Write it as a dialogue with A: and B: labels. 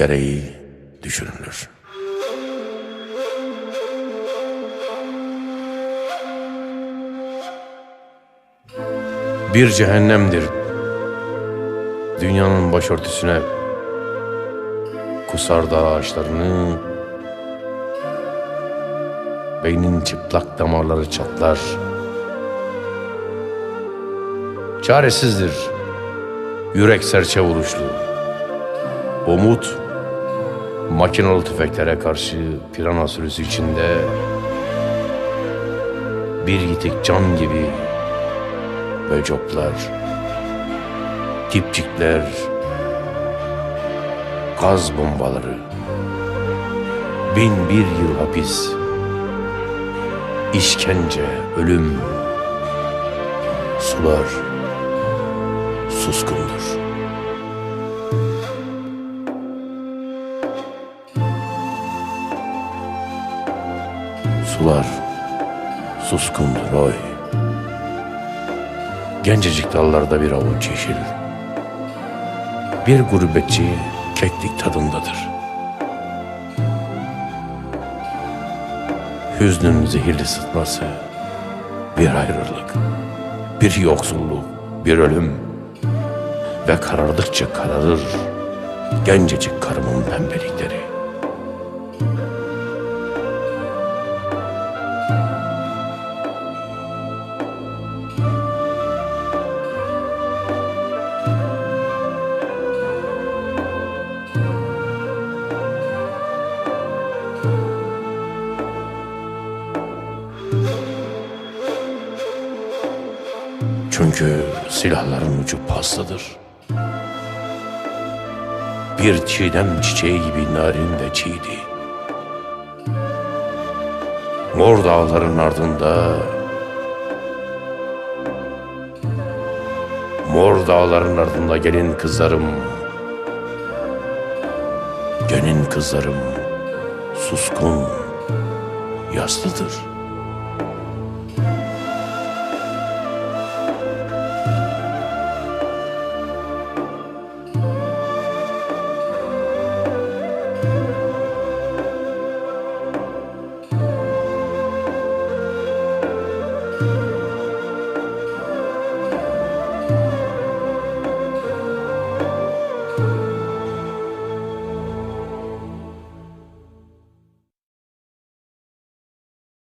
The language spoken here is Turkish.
A: gereği düşünülür. Bir cehennemdir. Dünyanın başörtüsüne kusar dağ ağaçlarını beynin çıplak damarları çatlar. Çaresizdir yürek serçe vuruşlu. Umut makinalı tüfeklere karşı pirana sürüsü içinde bir yitik can gibi ve coplar dipçikler, gaz bombaları, bin bir yıl hapis, işkence, ölüm, sular suskundur. Sular suskundur oy. Gencecik dallarda bir avuç yeşil. Bir gurbetçi keklik tadındadır. Hüznün zehirli sıtması, bir ayrılık, bir yoksulluk, bir ölüm ve karardıkça kararır gencecik karımın pembelikleri. Çünkü silahların ucu paslıdır. Bir çiğdem çiçeği gibi narin ve çiğdi. Mor dağların ardında Mor dağların ardında gelin kızlarım Gelin kızlarım suskun, yaslıdır. Müzik